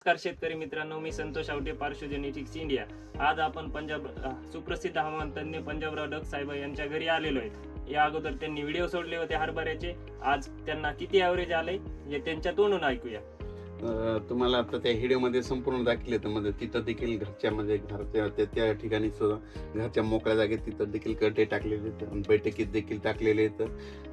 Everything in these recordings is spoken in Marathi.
नमस्कार शेतकरी मित्रांनो मी संतोष आवटे पार्श्व जेनेटिक्स इंडिया आज आपण पंजाब सुप्रसिद्ध हवामान तज्ञ पंजाबराव डग साहेब यांच्या घरी आलेलो आहे या अगोदर त्यांनी व्हिडिओ सोडले होते हरभऱ्याचे. आज त्यांना किती ॲव्हरेज आले हे त्यांच्या तोंडून ऐकूया. तुम्हाला आता त्या हिडिओमध्ये संपूर्ण दाखले तर म्हणजे तिथं देखील घरच्या म्हणजे घरच्या त्या त्या ठिकाणी सुद्धा घरच्या मोकळ्या जागेत तिथं देखील कटे टाकलेले आहेत. बैठकीत देखील टाकलेले आहेत.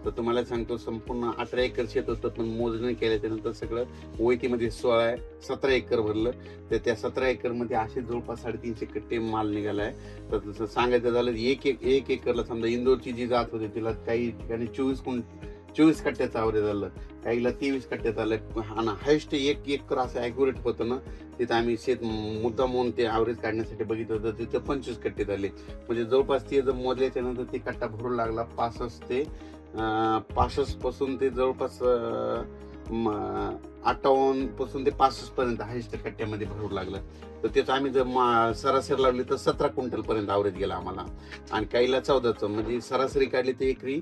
तर तुम्हाला सांगतो संपूर्ण अठरा एकर शेत होतं पण मोजणी केल्याच्यानंतर सगळं वैतीमध्ये सोळा सतरा एकर भरलं. तर त्या सतरा एकरमध्ये असे जवळपास साडेतीनशे कट्टे माल निघाला आहे. तर सांगायचं झालं एक एक एक एकरला समजा इंदोरची जी जात होती तिला काही ठिकाणी चोवीस कुंट चोवीस कट्ट्याचं आवरेज झालं. काहीला तेवीस कट्ट्यात आलं. आणि हायस्ट एक एकर असं ॲक्युरेट होतं ना तिथं आम्ही शेत मुद्दा म्हणून ते ॲव्हरेज काढण्यासाठी बघितलं होतं. तिथं पंचवीस कट्टे झाले. म्हणजे जवळपास ते जर मोजल्याच्या नंतर ते कट्टा भरू लागला पासष्ट ते पासष्टपासून ते जवळपास अठ्ठावन्नपासून ते पासष्ट पर्यंत हायस्ट कट्ट्यामध्ये भरू लागलं. तर त्याचं आम्ही जर मा- सरासरी लावली तर सतरा क्विंटल पर्यंत आवरेज गेला आम्हाला. आणि काहीला चौदाचं म्हणजे सरासरी काढली तर एकरी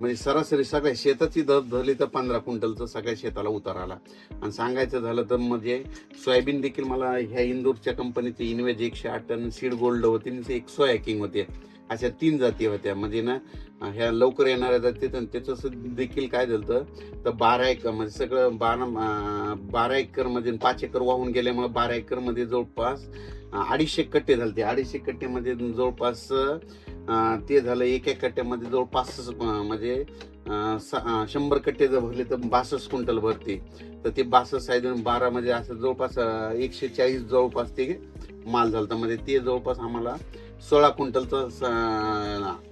म्हणजे सरासरी सगळ्या शेताची दर धरली तर पंधरा क्विंटलचं सगळ्या शेताला उतार आला. आणि सांगायचं झालं तर म्हणजे सोयाबीन देखील मला ह्या इंदूरच्या कंपनीचे इनवेज एकशे आठ टन सीड गोल्ड होती आणि एक सोया किंग होते. अशा तीन जाती होत्या. म्हणजे ना ह्या लवकर येणाऱ्या जातीत आणि त्याचं देखील काय झालं तर बारा एकर म्हणजे सगळं बारा बारा एकरमध्ये म्हणजे पाच एकर वाहून गेल्यामुळे बारा एकरमध्ये जवळपास अडीचशे कट्टे झाले ते अडीचशे कट्ट्यामध्ये जवळपास ते झालं एक एक कट्ट्यामध्ये जवळपास म्हणजे शंभर कट्टे जर भरले तर बासष्ट क्विंटल भरते. तर ते बासष्ट साईज बारा म्हणजे असं जवळपास एकशे चाळीस जवळपास ते माल झालं म्हणजे ते जवळपास आम्हाला सोळा क्विंटलचं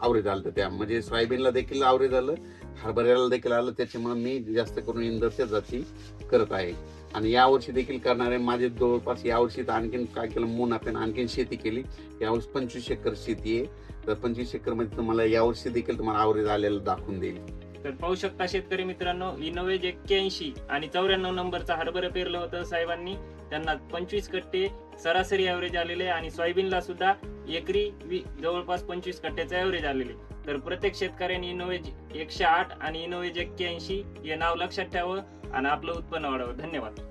आवरेज आलं त्या. म्हणजे सोयाबीनला देखील आवरेज आलं हरभऱ्याला देखील आलं. त्याच्यामुळे मी जास्त करून इंदरच्या जाती करत आहे. आणि यावर्षी देखील करणारे माझे जवळपास यावर्षी तर आणखीन काय केलं मून आपण आणखीन शेती केली. यावर्षी पंचवीस एकर शेती आहे. तर पंचवीस एकरमध्ये तुम्हाला यावर्षी देखील तुम्हाला आवरेज आलेलं दाखवून देईल. तर पाहू शकता शेतकरी मित्रांनो इनोवेज एक्क्याऐंशी आणि चौऱ्याण्णव नंबरचा हरभरा पेरलं होतं साहेबांनी. त्यांना पंचवीस कट्टे सरासरी ॲव्हरेज आलेले आणि सोयाबीनला सुद्धा एकरी वी- जवळपास पंचवीस कट्ट्याचं ॲव्हरेज आलेले. तर प्रत्येक शेतकऱ्यांनी इनोवेज एकशे आठ आणि इनोवेज एक्क्याऐंशी हे नाव लक्षात ठेवावं आणि आपलं उत्पन्न वाढावं. धन्यवाद.